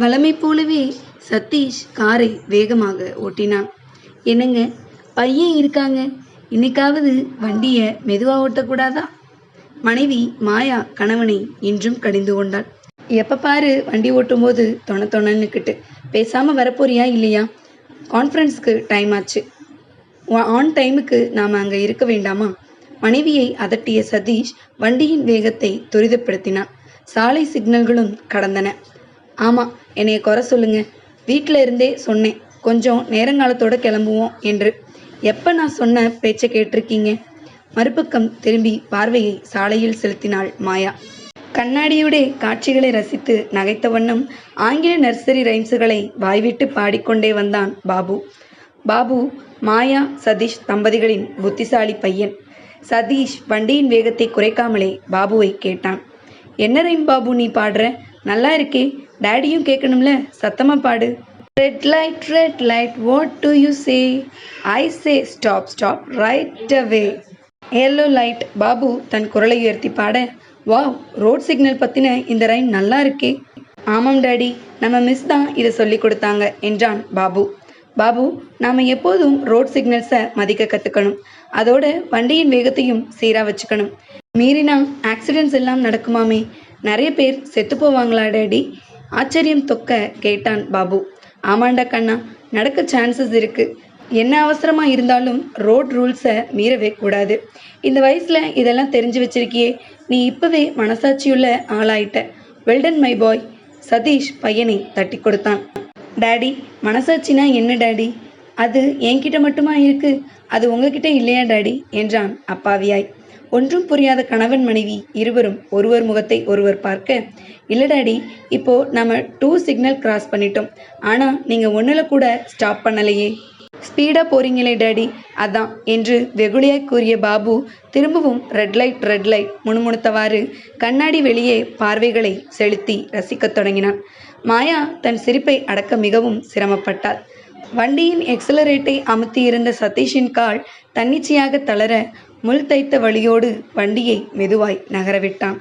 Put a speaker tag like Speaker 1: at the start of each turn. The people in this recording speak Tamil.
Speaker 1: வழமை போலவே சதீஷ் காரை வேகமாக ஓட்டினான். என்னங்க பையன் இருக்காங்க? இன்னைக்காவது வண்டியை மெதுவாக ஓட்டக்கூடாதா? மனைவி மாயா கணவனை இன்றும் கடிந்து கொண்டாள். எப்போ பாரு வண்டி ஓட்டும்போது தொண தொணன்னுக்கிட்டு பேசாமல் வரப்போறியா இல்லையா? கான்ஃபரன்ஸ்க்கு டைம் ஆச்சு. ஆன் டைமுக்கு நாம் அங்கே இருக்க வேண்டாமா? மனைவியை அதட்டிய சதீஷ் வண்டியின் வேகத்தை துரிதப்படுத்தினான். சாலை சிக்னல்களும் கடந்தன. ஆமாம் என்னைய குறை சொல்லுங்க. வீட்டில் இருந்தே சொன்னேன். கொஞ்சம் நேரங்காலத்தோட கிளம்புவோம் என்று. எப்போ நான் சொன்ன பேச்சை கேட்டிருக்கீங்க? மறுபக்கம் திரும்பி பார்வையை சாலையில் செலுத்தினாள் மாயா. கண்ணாடியுடைய காட்சிகளை ரசித்து நகைத்த வண்ணம் ஆங்கில நர்சரி ரைம்ஸுகளை வாய்விட்டு பாடிக்கொண்டே வந்தான் பாபு. பாபு மாயா சதீஷ் தம்பதிகளின் புத்திசாலி பையன். சதீஷ் வண்டியின் வேகத்தை குறைக்காமலே பாபுவை கேட்டான். என்ன ரைம் பாபு நீ பாடுற? நல்லா இருக்கே. டேடியும் கேட்கணும்ல சத்தமாக பாடு. Red light red light what do you say I say stop stop right away yellow light Babu தன் குரலை உயர்த்தி பாட வாவ் ரோட் சிக்னல் பற்றின இந்த ரைம் நல்லா இருக்கே. ஆமாம் டாடி நம்ம மிஸ் தான் இதை சொல்லி கொடுத்தாங்க என்றான் பாபு. பாபு நாம் எப்போதும் ரோட் சிக்னல்ஸை மதிக்க கற்றுக்கணும் அதோட வண்டியின் வேகத்தையும் சீராக வச்சுக்கணும். மீறினா ஆக்சிடென்ட்ஸ் எல்லாம் நடக்குமாமே. நிறைய பேர் செத்து போவாங்களா டேடி? ஆச்சரியம் தொக்க கேட்டான் பாபு. ஆமாண்டா கண்ணா நடக்க சான்சஸ் இருக்கு. என்ன அவசரமா இருந்தாலும் ரோட் ரூல்ஸை மீறவே கூடாது. இந்த வயசுல இதெல்லாம் தெரிஞ்சு வச்சிருக்கியே நீ இப்பவே மனசாட்சியுள்ள ஆளாயிட்ட. Well done my boy Sathish பையனை தட்டி கொடுத்தான். டாடி மனசாட்சினா என்ன டேடி? அது என்கிட்ட மட்டுமா இருக்கு? அது உங்ககிட்ட இல்லையா டாடி? என்றான் அப்பாவியாய். ஒன்றும் புரியாத கணவன் மனைவி இருவரும் ஒருவர் முகத்தை ஒருவர் பார்க்க இல்லை டாடி இப்போ நம்ம டூ சிக்னல் கிராஸ் பண்ணிட்டோம். ஆனால் நீங்கள் ஒன்றில் கூட ஸ்டாப் பண்ணலையே. ஸ்பீடாக போறீங்களே டாடி. அதான் என்று வெகுளியாய் கூறிய பாபு திரும்பவும் ரெட் லைட் ரெட் லைட் முணுமுணுத்தவாறு கண்ணாடி வெளியே பார்வைகளை செலுத்தி ரசிக்கத் தொடங்கினான். மாயா தன் சிரிப்பை அடக்க மிகவும் சிரமப்பட்டாள். வண்டியின் எக்ஸலரேட்டை அமுத்தியிருந்த சதீஷின் கால் தன்னிச்சையாக தளர முள் தைத்த வழியோடு வண்டியை மெதுவாய் நகரவிட்டான்.